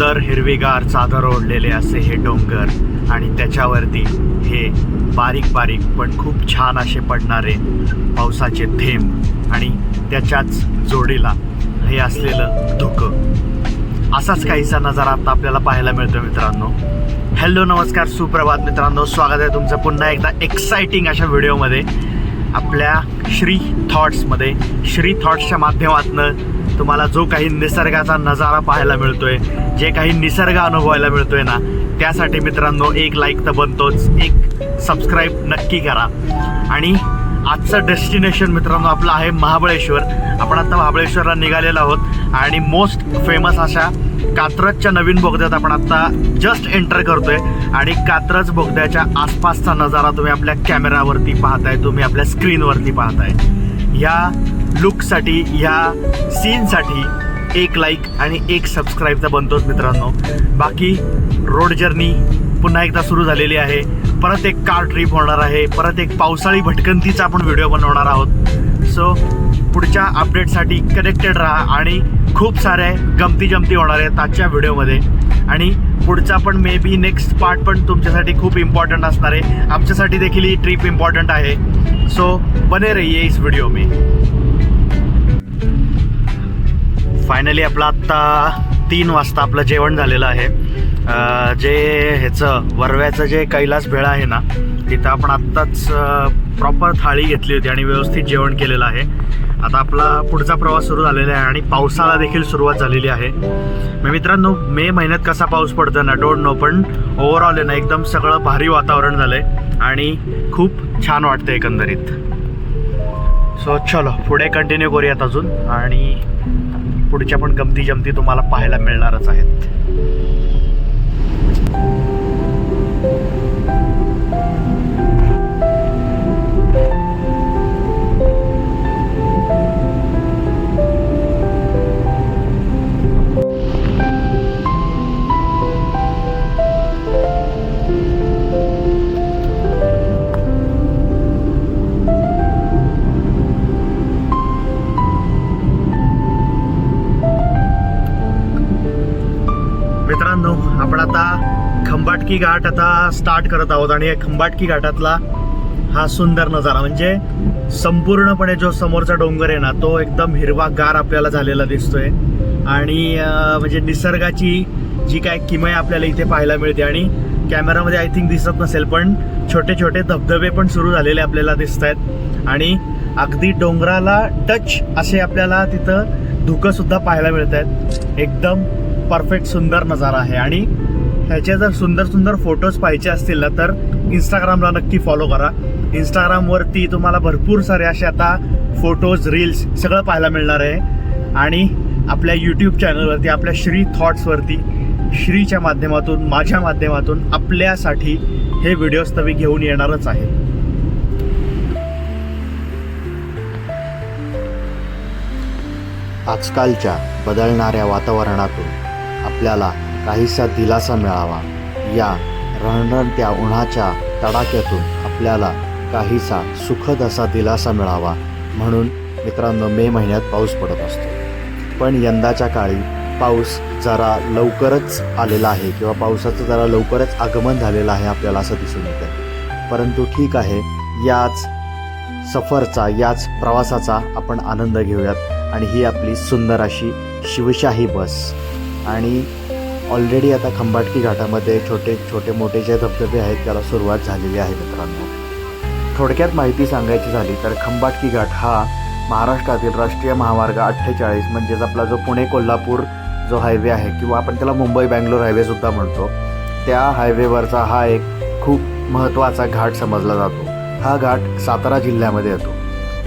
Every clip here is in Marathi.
सुंदर हिरवीगार चादर ओढलेले असे हे डोंगर आणि त्याच्यावरती हे बारीक बारीक पण खूप छान असे पडणारे पावसाचे थेंब आणि त्याच्याच जोडीला हे असलेलं धुकं. असाच काहीसा नजारा आता आपल्याला पाहायला मिळतो मित्रांनो. हॅलो नमस्कार सुप्रभात मित्रांनो. स्वागत आहे तुमचं पुन्हा एकदा एक्साइटिंग अशा व्हिडिओमध्ये आपल्या श्री थॉट्समध्ये श्री थॉट्सच्या माध्यमातून तुम्हाला जो काही निसर्गाचा नजारा पाहायला मिळतोय जे काही निसर्ग अनुभवायला मिळतोय ना त्यासाठी मित्रांनो एक लाईक तर बनतोच. एक सबस्क्राईब नक्की करा. आणि आजचं डेस्टिनेशन मित्रांनो आपलं आहे महाबळेश्वर. आपण आता महाबळेश्वरला निघालेलो आहोत. आणि मोस्ट फेमस अशा कात्रजच्या नवीन बोगद्यात आपण आता जस्ट एंटर करतोय. आणि कात्रज बोगद्याच्या आसपासचा नजारा तुम्ही आपल्या कॅमेरावरती पाहताय तुम्ही आपल्या स्क्रीनवरती पाहताय. या लुकसाठी ह्या सीनसाठी एक लाईक आणि एक सबस्क्राईबचा बनतोच मित्रांनो. बाकी रोड जर्नी पुन्हा एकदा सुरू झालेली आहे. परत एक कार ट्रिप होणार आहे. परत एक पावसाळी भटकंतीचा आपण व्हिडिओ बनवणार आहोत. सो पुढच्या अपडेटसाठी कनेक्टेड राहा आणि खूप साऱ्या गमती जमती होणार आहेत आजच्या व्हिडिओमध्ये आणि पुढचा पण मे बी नेक्स्ट पार्ट पण तुमच्यासाठी खूप इम्पॉर्टंट असणार आहे. आमच्यासाठी देखील ही ट्रिप इम्पॉर्टंट आहे. सो बने रहिए इस व्हिडिओ मी. फायनली आपलं आत्ता तीन वाजता आपलं जेवण झालेलं आहे. जे ह्याचं वरव्याचं जे कैलास भेळा आहे ना तिथं आपण आत्ताच प्रॉपर थाळी घेतली होती आणि व्यवस्थित जेवण केलेलं आहे. आता आपला पुढचा प्रवास सुरू झालेला आहे आणि पावसाला देखील सुरुवात झालेली आहे. मग मित्रांनो मे महिन्यात कसा पाऊस पडतो ना डोंट नो पण ओव्हरऑल आहे ना एकदम सगळं भारी वातावरण झालं आहे आणि खूप छान वाटतं एकंदरीत. सो चलो पुढे कंटिन्यू करूयात अजून आणि पुढच्या पण गमती जमती तुम्हाला पाहायला मिळणारच आहेत. घाट आता स्टार्ट करत आहोत आणि या खंबाटकी घाटातला हा सुंदर नजारा म्हणजे संपूर्णपणे जो समोरचा डोंगर आहे ना तो एकदम हिरवागार आपल्याला झालेला दिसतोय. आणि म्हणजे निसर्गाची जी काय किमय आपल्याला इथे पाहायला मिळते आणि कॅमेरामध्ये आय थिंक दिसत नसेल पण छोटे छोटे धबधबे पण सुरू झालेले आपल्याला दिसत आहेत आणि अगदी डोंगराला टच असे आपल्याला तिथं धुकं सुद्धा पाहायला मिळत आहेत एकदम परफेक्ट सुंदर नजारा आहे. आणि ह्याचे जर सुंदर सुंदर फोटोज पाहिजे असतील ना तर इंस्टाग्रामला नक्की फॉलो करा. इंस्टाग्रामवरती तुम्हाला भरपूर सारे असे आता फोटोज रील्स सगळं पाहायला मिळणार आहे. आणि आपल्या यूट्यूब चॅनलवरती आपल्या श्री थॉट्सवरती श्रीच्या माध्यमातून माझ्या माध्यमातून आपल्यासाठी हे व्हिडिओज तर घेऊन येणारच आहे. आजकालच्या बदलणाऱ्या वातावरणातून आपल्याला काहीसा दिलासा मिळावा. या रणरणत्या उन्हाच्या तडाख्यातून आपल्याला काहीसा सुखद असा दिलासा मिळावा. म्हणून मित्रांनो मे महिन्यात पाऊस पडत असतो. पण यंदाच्या काळी पाऊस जरा लवकरच आलेला आहे किंवा पावसाचं जरा लवकरच आगमन झालेलं आहे आपल्याला असं दिसून येतं परंतु ठीक आहे याच सफरचा याच प्रवासाचा आपण आनंद घेऊयात. आणि ही आपली सुंदर अशी शिवशाही बस. आणि ऑलरेडी आता खंबाटकी घाटामध्ये छोटे छोटे मोठे जे धबधबे आहेत त्याला सुरुवात झालेली आहे मित्रांनो. थोडक्यात माहिती सांगायची झाली तर खंबाटकी घाट हा महाराष्ट्रातील राष्ट्रीय महामार्ग अठ्ठेचाळीस म्हणजेच आपला जो पुणे कोल्हापूर जो हायवे आहे किंवा आपण त्याला मुंबई बँगलोर हायवेसुद्धा म्हणतो. त्या हायवेवरचा हा एक खूप महत्त्वाचा घाट समजला जातो. हा घाट सातारा जिल्ह्यामध्ये येतो.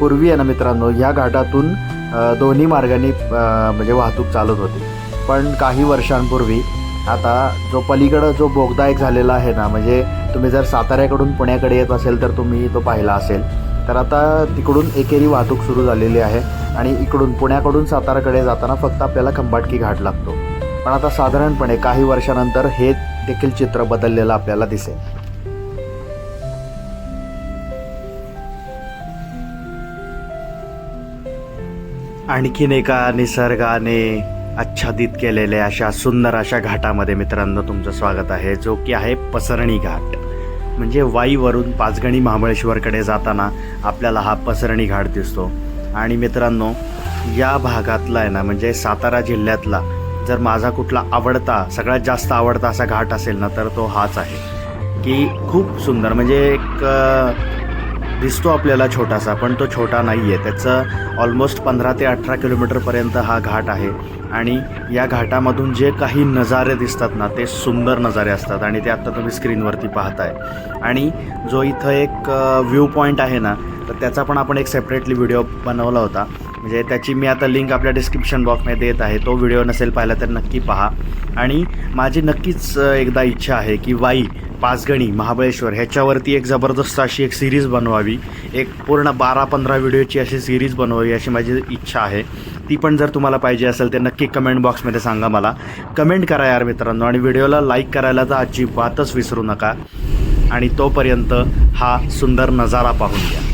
पूर्वी आहे ना मित्रांनो या घाटातून दोन्ही मार्गाने म्हणजे वाहतूक चालत होती. पण काही वर्षांपूर्वी आता जो पलीकडं जो बोगदा एक झालेला आहे ना म्हणजे तुम्ही जर साताऱ्याकडून पुण्याकडे येत असेल तर तुम्ही तो पाहिला असेल. तर आता तिकडून एकेरी वाहतूक सुरू झालेली आहे आणि इकडून पुण्याकडून साताराकडे जाताना फक्त आपल्याला खंबाटकी घाट लागतो. पण आता साधारणपणे काही वर्षानंतर हे देखील चित्र बदललेलं आपल्याला दिसेल. आणखीन एका निसर्गाने आच्छादित केलेल्या अशा सुंदर अशा घाटामध्ये मित्रांनो तुमचं स्वागत आहे जो की आहे पसरणी घाट. म्हणजे वाईवरून पाचगणी महाबळेश्वरकडे जाताना आपल्याला हा पसरणी घाट दिसतो. आणि मित्रांनो या भागातला आहे ना म्हणजे सातारा जिल्ह्यातला जर माझा कुठला आवडता सगळ्यात जास्त आवडता असा घाट असेल ना तर तो हाच आहे. की खूप सुंदर म्हणजे एक दिसतो आपल्याला छोटासा पण तो छोटा नाही आहे त्याचं ऑलमोस्ट पंधरा ते अठरा किलोमीटरपर्यंत हा घाट आहे. आणि या घाटामधून जे काही नजारे दिसतात ना ते सुंदर नजारे असतात. आणि ते आत्ता तुम्ही स्क्रीनवरती पाहताय. आणि जो इथं एक व्ह्यू पॉईंट आहे ना तर त्याचा पण आपण एक सेपरेटली व्हिडिओ बनवला होता. म्हणजे त्याची मी आता लिंक आपल्या डिस्क्रिप्शन बॉक्समध्ये देत आहे. तो व्हिडिओ नसेल पाहिला तर नक्की पहा. आणि माझी नक्कीच एकदा इच्छा आहे की वाई पाचगणी महाबळेश्वर ह्याच्यावरती एक जबरदस्त अशी एक सिरीज बनवावी. एक पूर्ण बारा पंधरा व्हिडिओची अशी सिरीज बनवावी अशी माझी इच्छा आहे. ती पण जर तुम्हाला पाहिजे असेल तर नक्की कमेंट बॉक्समध्ये सांगा मला. कमेंट करा यार मित्रांनो आणि व्हिडिओला लाईक करायला तर अजिबातच विसरू नका. आणि तोपर्यंत हा सुंदर नजारा पाहून घ्या.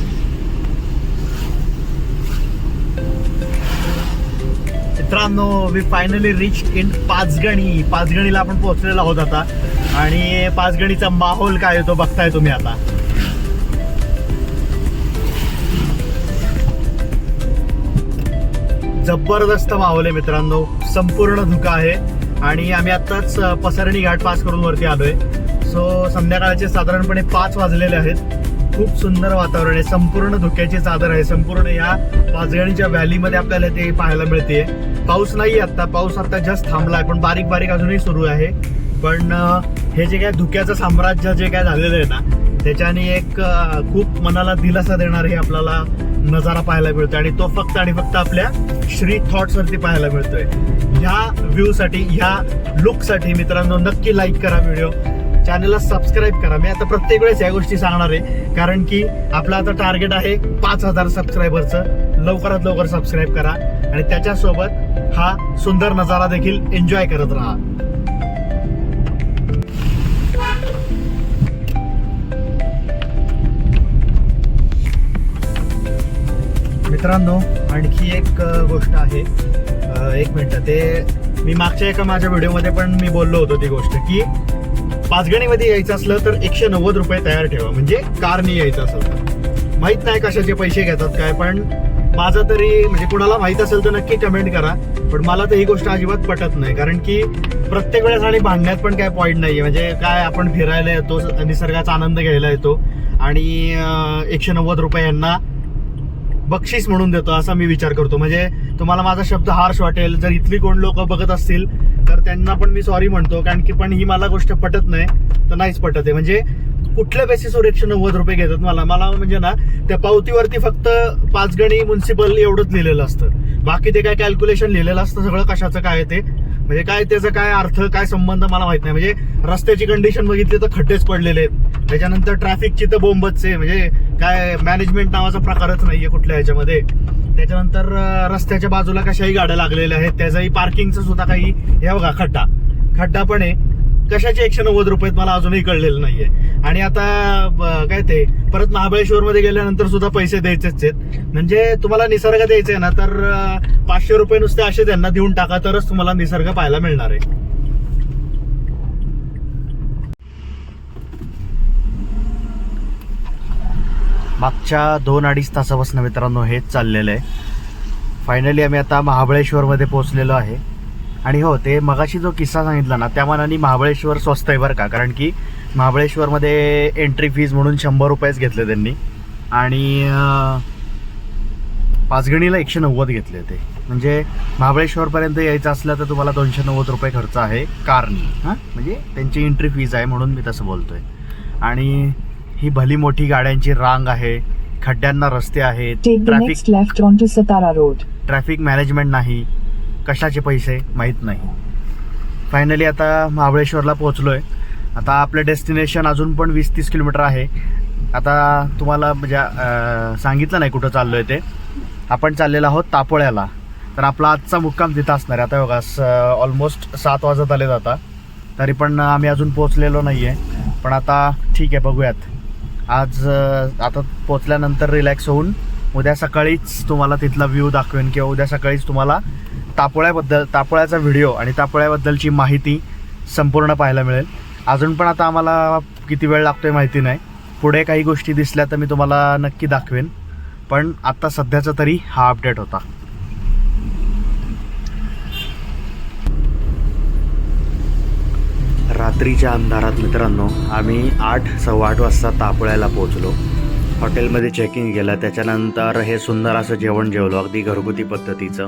मित्रांनो we finally reach in Panchgani. पाचगणीला आपण पोहोचलेला आहोत आता. आणि पाचगणीचा माहोल काय येतो बघताय तुम्ही आता. जबरदस्त माहोल आहे मित्रांनो. संपूर्ण धुका आहे. आणि आम्ही आत्ताच पसरणी घाट पास करून वरती आलोय. सो संध्याकाळचे साधारणपणे पाच वाजलेले आहेत. खूप सुंदर वातावरण आहे. संपूर्ण धुक्याची चादर आहे. संपूर्ण या पाचगणीच्या व्हॅलीमध्ये आपल्याला ते पाहायला मिळते. पाऊस नाही आता पाऊस आता जस्ट थांबला आहे पण बारीक बारीक अजूनही सुरू आहे. पण हे जे काय धुक्याचं साम्राज्य जे काय झालेलं आहे ना त्याच्याने एक खूप मनाला दिलासा देणार हे आपल्याला नजारा पाहायला मिळतोय. आणि तो फक्त आणि फक्त आपल्या श्री थॉट्स वरती पाहायला मिळतोय. ह्या व्ह्यू साठी ह्या लुकसाठी मित्रांनो नक्की लाईक करा व्हिडिओ चॅनलला सबस्क्राईब करा. मी आता प्रत्येक वेळेस या गोष्टी सांगणार आहे. कारण की आपलं आता टार्गेट आहे पाच हजार सबस्क्रायबरचं लवकरात लवकर सबस्क्राईब करा. आणि त्याच्यासोबत हा सुंदर नजारा देखील एन्जॉय करत राहा. मित्रांनो आणखी एक गोष्ट आहे. एक मिनटं. ते मी मागच्या एका माझ्या व्हिडिओमध्ये पण मी बोललो होतो ती गोष्ट की पाचगणीमध्ये यायचं असलं तर एकशे नव्वद रुपये तयार ठेवा. म्हणजे कारने यायचं असेल तर. नाही कशाचे पैसे घेतात काय पण माझं तरी म्हणजे कुणाला माहीत असेल तर नक्की कमेंट करा. पण मला तर ही गोष्ट अजिबात पटत नाही. कारण की प्रत्येक वेळेस आणि भांडण्यात पण काय पॉईंट नाही म्हणजे काय आपण फिरायला येतो निसर्गाचा आनंद घ्यायला येतो. आणि एकशे नव्वद रुपये यांना बक्षीस म्हणून देतो असा मी विचार करतो. म्हणजे तुम्हाला माझा शब्द हार्श वाटेल जर इथली कोण लोक बघत असतील तर त्यांना पण मी सॉरी म्हणतो कारण की पण ही मला गोष्ट पटत नाही तर नाहीच पटत आहे. म्हणजे कुठल्या बेसिसवर एकशे नव्वद रुपये घेतात मला? मला म्हणजे ना त्या पावतीवरती फक्त पाचगणी म्युन्सिपल एवढंच लिहिलेलं असतं. बाकी ते काय कॅल्क्युलेशन लिहिलेलं असतं सगळं कशाचं काय ते? म्हणजे काय त्याचा काय अर्थ काय संबंध मला माहीत नाही. म्हणजे रस्त्याची कंडिशन बघितली तर खड्डेच पडलेले आहेत. त्याच्यानंतर ट्रॅफिकची तर बोंबच आहे. म्हणजे काय मॅनेजमेंट नावाचा प्रकारच नाहीये कुठल्या ह्याच्यामध्ये. त्याच्यानंतर रस्त्याच्या बाजूला कशाही गाड्या लागलेल्या आहेत. त्याचाही पार्किंगचं सुद्धा काही हे बघा खड्डा. खड्डा पण आहे. कशाचे एकशे नव्वद रुपयेत मला अजूनही कळलेलं नाहीये. आणि आता ब- काय ते परत महाबळेश्वर मध्ये गेल्यानंतर सुद्धा पैसे द्यायचेच आहेत. म्हणजे तुम्हाला निसर्ग द्यायचा आहे ना तर पाचशे रुपये नुसते असे त्यांना देऊन टाका तरच तुम्हाला निसर्ग पाहायला मिळणार आहे. मागच्या दोन अडीच तासापासून मित्रांनो हेच चाललेलं आहे. फायनली आम्ही आता महाबळेश्वरमध्ये पोहोचलेलो आहे. आणि हो ते मगाशी जो किस्सा सांगितला ना त्या मानाने महाबळेश्वर स्वस्त आहे बरं का? कारण की महाबळेश्वरमध्ये एंट्री फीज म्हणून शंभर रुपयेच घेतले त्यांनी. आणि पाचगणीला एकशे नव्वद घेतले ते. म्हणजे महाबळेश्वरपर्यंत यायचं असलं तर तुम्हाला दोनशे नव्वद रुपये खर्च आहे कारनी. हां? म्हणजे त्यांची एंट्री फीज आहे म्हणून मी तसं बोलतो आहे आणि ही भली मोठी गाड्यांची रांग आहे. खड्ड्यांना रस्ते आहेत. Traffic next left onto Satara Road. Traffic management नाही. कशाचे पैसे? माहीत नाही. फायनली आता महाबळेश्वरला पोहोचलो आहे आता आपलं डेस्टिनेशन अजून पण वीस तीस किलोमीटर आहे. आता तुम्हाला म्हणजे सांगितलं नाही कुठं चाललो आहे ते. आपण चाललेलो आहोत तापोळ्याला. तर आपला आजचा मुक्काम तिथं असणार आहे. आता बघा ऑलमोस्ट सात वाजत आले आता. तरी पण आम्ही अजून पोचलेलो नाही आहे पण आता ठीक आहे बघूयात. आज आता पोचल्यानंतर रिलॅक्स होऊन उद्या सकाळीच तुम्हाला तिथला व्ह्यू दाखवेन किंवा उद्या सकाळीच तुम्हाला तापोळ्याबद्दल तापोळ्याचा व्हिडिओ आणि तापोळ्याबद्दलची माहिती संपूर्ण पाहायला मिळेल. अजून पण आता आम्हाला किती वेळ लागतोय माहिती नाही. पुढे काही गोष्टी दिसल्या तर मी तुम्हाला नक्की दाखवेन. पण आत्ता सध्याचा तरी हा अपडेट होता. रात्रीच्या अंधारात मित्रांनो आम्ही आठ सव्वा आठ वाजता तापोळ्याला पोहोचलो. हॉटेलमध्ये चेकिंग केलं. त्याच्यानंतर हे सुंदर असं जेवण जेवलो. अगदी घरगुती पद्धतीचं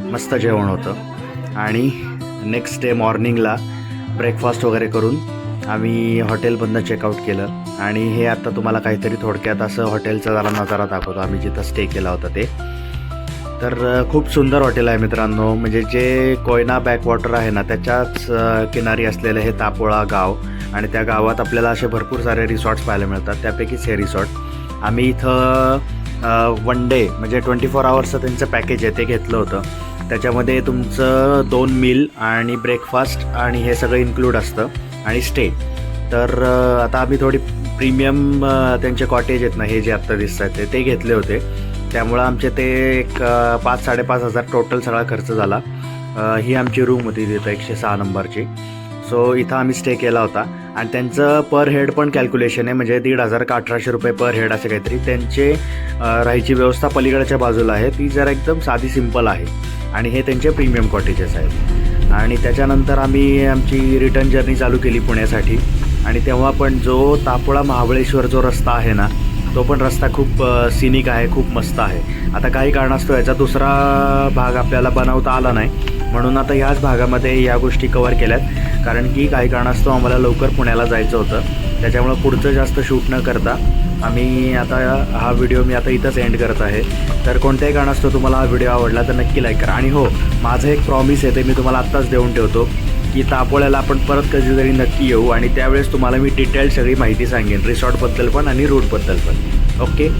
मस्त जेवण होतं. आणि नेक्स्ट डे मॉर्निंगला ब्रेकफास्ट वगैरे करून आम्ही हॉटेलमधनं चेकआउट केलं. आणि हे आता तुम्हाला काहीतरी थोडक्यात असं हॉटेलचा जरा नजारा दाखवतो. आम्ही जिथं स्टे केला होता ते. तर खूप सुंदर हॉटेल आहे मित्रांनो. म्हणजे जे कोयना बॅकवॉटर आहे ना त्याच्याच किनारी असलेलं हे तापोळा गाव. आणि त्या गावात आपल्याला असे भरपूर सारे रिसॉर्ट्स पाहायला मिळतात. त्यापैकीच हे रिसॉर्ट आम्ही इथं वन डे म्हणजे ट्वेंटी फोर आवर्सचं त्यांचं पॅकेज आहे ते घेतलं होतं. त्याच्यामध्ये तुमचं दोन मील आणि ब्रेकफास्ट आणि हे सगळं इन्क्लूड असतं. आणि स्टे तर आता आम्ही थोडी प्रीमियम त्यांचे कॉटेज आहेत ना हे जे आत्ता दिसत आहेत ते- ते घेतले होते. त्यामुळं आमचे ते एक पाच साडेपाच हजार टोटल सगळा खर्च झाला. ही आमची रूम होती तिथं एकशे सहा नंबरची. सो इथं आम्ही स्टे केला होता. आणि त्यांचं पर हेड पण कॅल्क्युलेशन आहे. म्हणजे दीड हजार का अठराशे रुपये पर हेड असे काहीतरी. त्यांचे राहायची व्यवस्था पलीकडच्या बाजूला आहे. ती जरा एकदम साधी सिंपल आहे. आणि हे त्यांचे प्रीमियम कॉटेजेस आहेत. आणि त्याच्यानंतर आम्ही आमची रिटर्न जर्नी चालू केली पुण्यासाठी. आणि तेव्हा पण जो तापोळा महाबळेश्वर जो रस्ता आहे ना तो पण रस्ता खूप सिनिक आहे खूप मस्त आहे. आता काही कारणास्तव याचा दुसरा भाग आपल्याला बनवता आला नाही. म्हणून आता ह्याच भागामध्ये या गोष्टी कवर केल्यात. कारण की काही कारणास्तव आम्हाला लवकर पुण्याला जायचं होतं. त्याच्यामुळं पुढचं जास्त शूट न करता आम्ही आता हा व्हिडिओ मी आता इथंच एंड करत आहे. तर कोणत्याही कारणास्तव तुम्हाला हा व्हिडिओ आवडला तर नक्की लाईक करा. आणि हो माझं एक प्रॉमिस आहे ते मी तुम्हाला आत्ताच देऊन ठेवतो. की तापोळ्याला आपण परत कधीतरी नक्की येऊ आणि त्यावेळेस तुम्हाला मी डिटेल सगळी माहिती सांगेन. रिसॉर्टबद्दल पण आणि रूटबद्दल पण. ओके